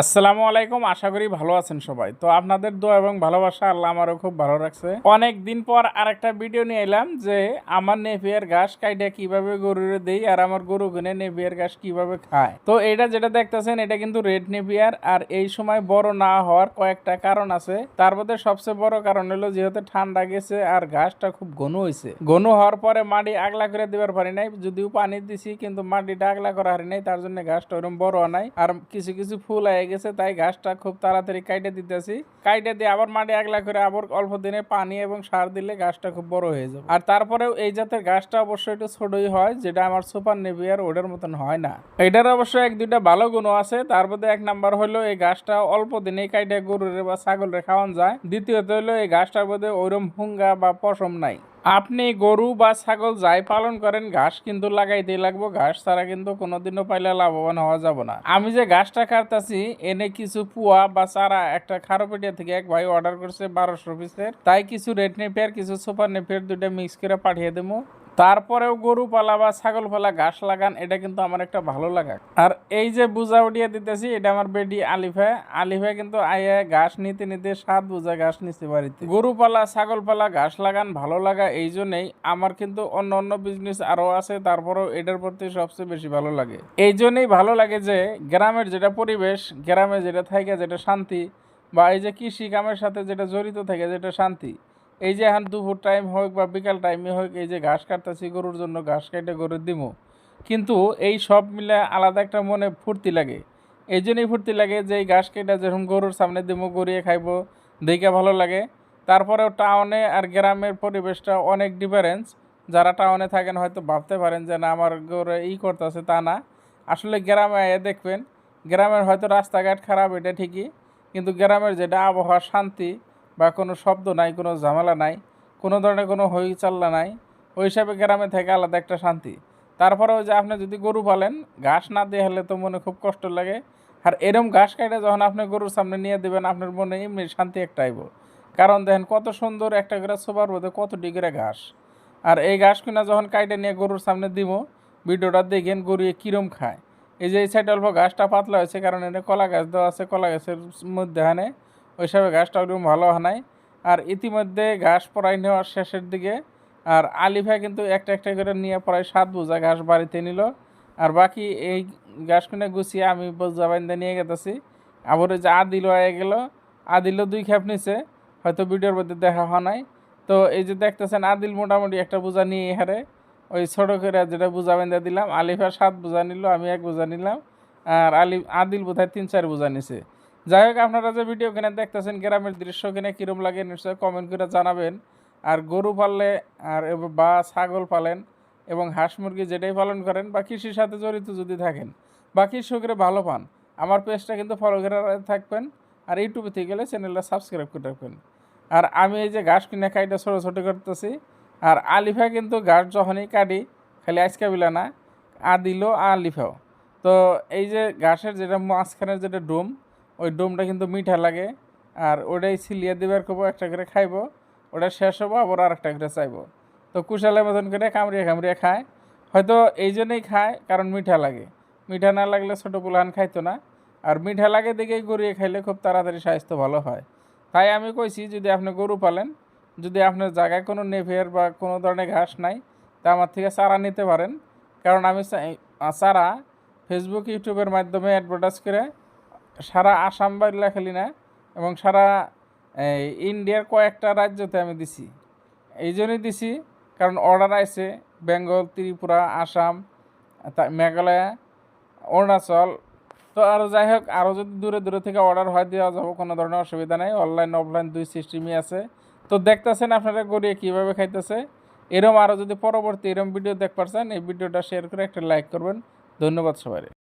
আসসালামু আলাইকুম, আশা করি ভালো আছেন সবাই। তো আপনাদের দোয়া এবং ভালোবাসা আল্লাহ আমারও খুব ভালো রাখছে। অনেক দিন পর আরেকটা ভিডিও নিয়ে এলাম যে আমার নেপিয়ার ঘাস কাইটা কীভাবে গরুরে দেই আর আমার গরু কিনে নেপিয়ার ঘাস কীভাবে খায়। তো এটা যেটা দেখতেছেন, এটা কিন্তু রেড নেপিয়ার আর এই সময় বড় না হওয়ার কয়েকটা কারণ আছে। তার মধ্যে সবচেয়ে বড় কারণ হলো যেহেতু ঠান্ডা গেছে আর ঘাসটা খুব ঘন হয়েছে। ঘন হওয়ার পরে মাটি আগলা করে দেবার পারি নাই, যদিও পানি দিছি কিন্তু মাটিটা আগলা করা হারি নাই, তার জন্য ঘাসটা ওরকম বড় নাই। আর কিছু কিছু ফুল গেছে, তাই ঘাসটা খুব তাড়াতাড়ি কাইটে দিতেছি। কাইটে দিয়ে আবার মাটি আগলা করে আবার অল্প দিনে পানি এবং সার দিলে গাছটা খুব বড় হয়ে যাবে। আর তারপরেও এই জাতের গাছটা অবশ্যই একটু ছোটই হয়, যেটা আমার সুপার নেভিয়ার ওটার মতন হয় না। এটার অবশ্য এক দুইটা ভালো গুণ আছে, তার মধ্যে এক নাম্বার হলো এই গাছটা অল্প দিনে কাইটে গরুরে বা ছাগলের খাওয়ান যায়। দ্বিতীয়ত হলো এই গাছটার মধ্যে ওইরকম হুঙ্গা বা পশম নাই। আপনি গরু বা ছাগল যাই পালন করেন, ঘাস কিন্তু লাগাইতে লাগবো। ঘাস ছাড়া কিন্তু কোনোদিনও পাইলে লাভবান হওয়া যাব না। আমি যে ঘাসটা কাটতেছি, এনে কিছু পুয়া বা চারা একটা খারোপেটিয়া থেকে এক ভাই অর্ডার করছে বারোশো পিসের তাই কিছু রেড নেপিয়ার, কিছু সুপার নেপিয়ার দুইটা মিক্স করে পাঠিয়ে দেবো তারপরেও গরু পালা বা ছাগল পালা, ঘাস লাগান, এটা কিন্তু আমার একটা ভালো লাগা। আর এই যে বুঝা উঠিয়ে দিতেছি, এটা আমার বেডি আলিফা। আলিফা কিন্তু আইয়া ঘাস নিতে নিতে সাত বুঝা ঘাস নিতে বাড়িতে। গরু পালা, ছাগল পালা, ঘাস লাগান, ভালো লাগা, এই জন্যই আমার কিন্তু অন্য অন্য বিজনেস আরও আছে, তারপরেও এটার প্রতি সবচেয়ে বেশি ভালো লাগে। এই জন্যই ভালো লাগে যে, গ্রামের যেটা পরিবেশ, গ্রামে যেটা থাকে যেটা শান্তি, বা এই যে কৃষি কামের সাথে যেটা জড়িত থাকে যেটা শান্তি এই যে এখন দুপুর টাইম হোক বা বিকাল টাইমে হোক, এই যে ঘাস কাটতেছি, গরুর জন্য ঘাস কাটে গরুর দিমু। কিন্তু এই সব মিলে আলাদা একটা মনে ফুর্তি লাগে। এই জন্যই ফুর্তি লাগে যে এই ঘাস কেটে যখন গরুর সামনে দিমু, গড়িয়ে খাইবো, দেখে ভালো লাগে। তারপরেও টাউনে আর গ্রামের পরিবেশটা অনেক ডিফারেন্স যারা টাউনে থাকেন হয়তো ভাবতে পারেন যে না, আমার গরু ই করতেছে, তা না। আসলে গ্রামে দেখবেন, গ্রামের হয়তো রাস্তাঘাট খারাপ, এটা ঠিকই। কিন্তু গ্রামের যেটা আবহাওয়া, শান্তি বা কোনো শব্দ নাই, কোনো ঝামেলা নাই, কোনো ধরনের কোনো হই চাল্লা নাই, ওই হিসাবে গ্রামে থেকে আলাদা একটা শান্তি। তারপরেও যে আপনি যদি গরু পালেন, ঘাস না দিয়ে হলে তো মনে খুব কষ্ট লাগে। আর এরম ঘাস কাটে যখন আপনি গরুর সামনে নিয়ে দেবেন, আপনার মনে এমনি শান্তি একটা আইব। কারণ দেখেন কত সুন্দর একটা করে সোবার মধ্যে কত ডিগ্রি ঘাস। আর এই ঘাস কিনা যখন কাইটে নিয়ে গরুর সামনে দিব, ভিডিওটা দেখেন গরু কিরম খায়। এই যে এই সাইডে অল্প ঘাসটা পাতলা হয়েছে, কারণ এটা কলা গাছ দেওয়া আছে, কলা গাছের মধ্যে হানে ওই হিসাবে ঘাসটা ওরকম ভালো হানায় আর ইতিমধ্যে ঘাস পড়াই নেওয়ার শেষের দিকে। আর আলিফা কিন্তু একটা একটা করে নিয়ে প্রায় সাত বোঝা ঘাস বাড়িতে নিল। আর বাকি এই ঘাসগুলো গুছিয়ে আমি বোঝা বাইন্দা নিয়ে গেতেছি। আবার যে আদিল হয়ে গেল। আদিলও দুই খেপ নিছে। হয়তো ভিডিওর মধ্যে দেখা হয় নাই। তো এই যে দেখতেছেন, আদিল মোটামুটি একটা বোঝা নিয়ে হারে। ওই ছোটো করে যেটা বোঝা বেঁধে দিলাম আলিফা সাত বোঝা নিল, আমি এক বোঝা নিলাম। আর আলি, আদিল বোধহয় তিন, চার বোঝা নিছে। যাই হোক, আপনারা যে ভিডিও কিনে দেখতেছেন, গ্রামের দৃশ্য কিনে কীরম লাগে নিশ্চয়ই কমেন্ট করে জানাবেন। আর গরু পাললে, আর বা ছাগল পালেন এবং হাঁস মুরগি যেটাই পালন করেন বা কৃষির সাথে জড়িত যদি থাকেন, বা কৃষকরা ভালো পান, আমার পেজটা কিন্তু ফলো করে থাকবেন আর ইউটিউবে থেকে গেলে চ্যানেলটা সাবস্ক্রাইব করে রাখবেন। আর আমি এই যে ঘাস কিনে খাইটা ছোটো ছোটো করতেছি, আর আলিফা কিন্তু ঘাস যখনই কাটি, খালি আজকা বিলা না, আদিলও আলিফাও। তো এই যে ঘাসের যেটা মাঝখানের যেটা ডোম ওই ডোমটা কিন্তু মিঠা লাগে। আর ওটাই ছিলিয়ে দেবার করব একটা করে খাইবো। ওটা শেষ হব, আবার আর একটা করে চাইব। তো কুশালের মতন করে কামড়িয়ে কামড়িয়ে খায়। হয়তো এই জন্যই খায়, কারণ মিঠা লাগে। মিঠা না লাগলে ছোটো পুলাহান খাইতো না। আর মিঠা লাগে দেখেই গড়িয়ে খাইলে খুব তাড়াতাড়ি স্বাস্থ্য ভালো হয়। তাই আমি কইছি, যদি আপনি গরু পালেন, যদি আপনার জায়গায় কোনো নেভিয়ার বা কোনো ধরনের ঘাস নাই, তা আমার থেকে চারা নিতে পারেন। কারণ আমি চারা ফেসবুক ইউটিউবের মাধ্যমে অ্যাডভার্টাইজ করে সারা আসাম বাড়িলা খেলি না, এবং সারা ইন্ডিয়ার কয়েকটা রাজ্যতে আমি দিছি। এই জন্যই দিছি, কারণ অর্ডার আছে বেঙ্গল, ত্রিপুরা, আসাম মেঘালয়, অরুণাচল। তো আরও যাই হোক আরও যদি দূরে দূরে থেকে অর্ডার হয়, দেওয়া যাব, কোনো ধরনের অসুবিধা নেই। অনলাইন অফলাইন দুই সিস্টেমই আছে। তো দেখতেছেন আপনারা গড়িয়ে কীভাবে খাইতেছে। এরম আরও যদি পরবর্তী এরম ভিডিও দেখ পারছেন এই ভিডিওটা শেয়ার করে একটা লাইক করবেন। ধন্যবাদ সবাই